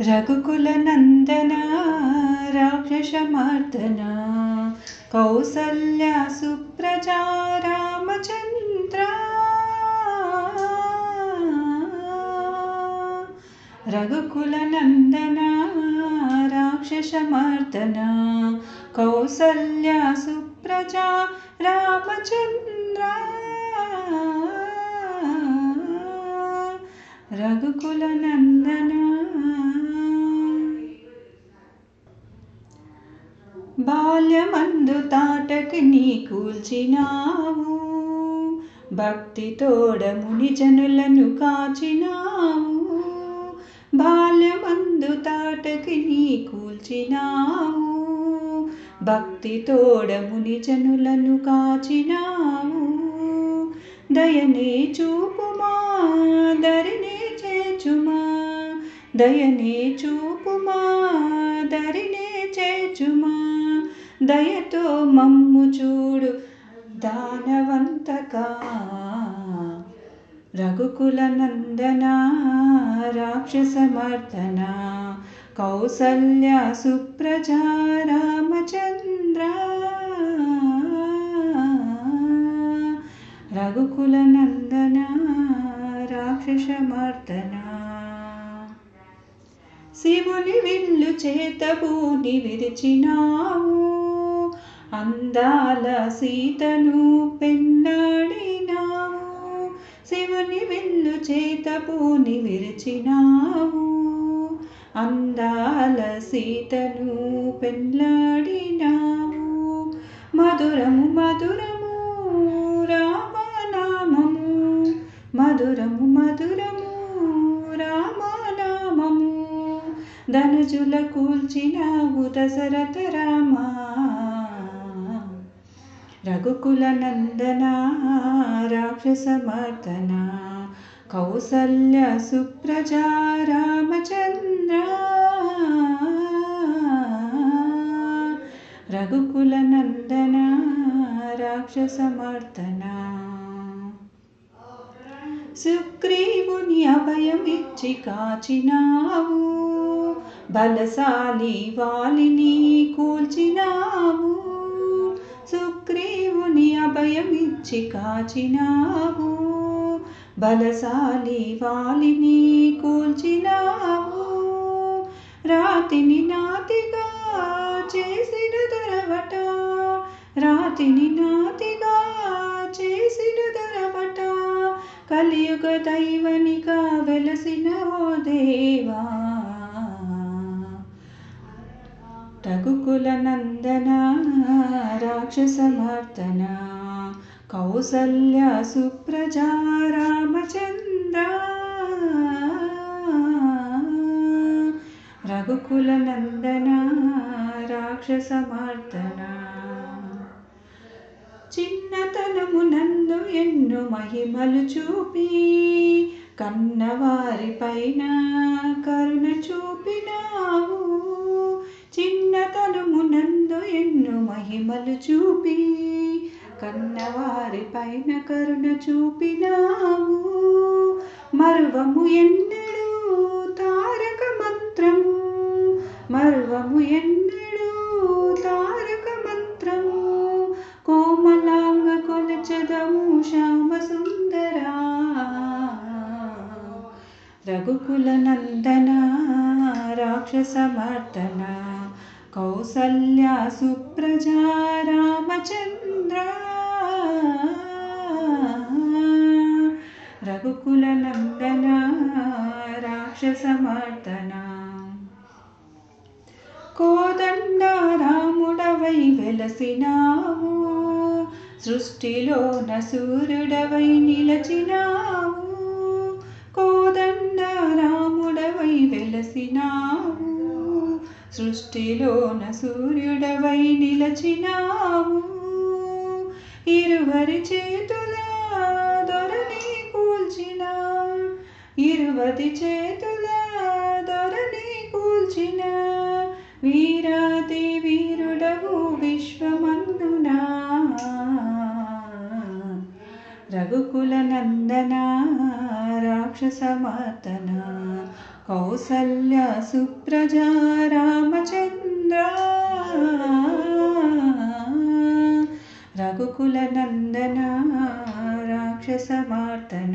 रघुकुलनन्दना राक्षसमर्दना कौसल्या सुप्रजा रामचन्द्रा। रघुकुलनन्दना राक्षसमर्दना कौसल्या सुप्रजा रामचन्द्रा। రఘుకుల నందన బాల్యమందు తాటకి నీ కూల్చినావు. భక్తి తోడ ముని జనులను కాచినావు. బాల్యమందు తాటకి నీ కూల్చినావు. భక్తి తోడ ముని జనులను కాచినావు. దయనే చూపుమా దరినే దయనే చూపుమా దరినే చేచుమా దయతో మమ్ము చూడు దానవంతకా. రఘుకుల నందన రాక్షసమర్దన కౌసల్య సుప్రజా రామచంద్ర. రఘుకుల నందన రాక్షసమర్దన. శివుని విల్లు చేతబూని విరిచినావు. అందాల సీతను పెన్నాడినావు. శివుని విల్లు చేతబూని విరిచినావు. అందాల సీతను పెళ్ళాడినావు మధురము మధురము రామనామము. మధురము మధురము రామనామము. ధనుజుల కూల్చినావు దశరథ రామా. రఘుకుల నందన రాక్షస మర్దన కౌసల్య సుప్రజా రామచంద్ర. రఘుకుల నందన రాక్షస మర్దన. సుగ్రీవుని అభయమిచ్చి కాచినావు. బలశాలి వాలిని కూల్చినావు. సుగ్రీవుని అభయమిచ్చి కాచినావు. బలశాలి వాలిని కూల్చినావు. రాతిని నాతిగా చేసిన దొరవట రాతిని నాతిగా చేసిన దొరవట కలియుగ దైవనిగా వెలసిన ఓ దేవా. రఘుకుల నందన రాక్షసమర్దన కౌసల్య సుప్రజా రామచంద్ర. రఘుకుల నందన రాక్షసమర్దన చిన్నతనము నందు ఎన్ను మహిమలు చూపి కన్నవారి పైన కరుణ చూపినావు. చిన్నతనము నందు ఎన్నో మహిమలు చూపి కన్నవారి పైన కరుణ చూపినావు. మరువము ఎన్నడు తారక మంత్రము మరువము ఎన్నడు తారక మంత్రము. కోమలాంగ కొలచదము శ్యామ సుందరా. రఘుకుల నందన రాక్షసమర్దన కౌసల్యా సుప్రజా రామచంద్ర. రఘుకుల నందన రాక్షసమర్దన కోదండ రాముడవై వెలసినావు సృష్టిలో నసూరుడవై నిలచినావు. కోదండ రాముడవై వెలసినావు సృష్టిలోన సూర్యుడవై నిలచినావు. ఇరువరి చేతుల దొరని కూల్చిన. ఇరువతి చేతుల దొరని కూల్చిన. వీరాతి వీరుడవు విశ్వమందునా. రఘుకుల నందన రాక్షసమర్దన कौसल्या सुप्रजा रामचन्द्रा रघुकुलनन्दना राक्षसमार्तन।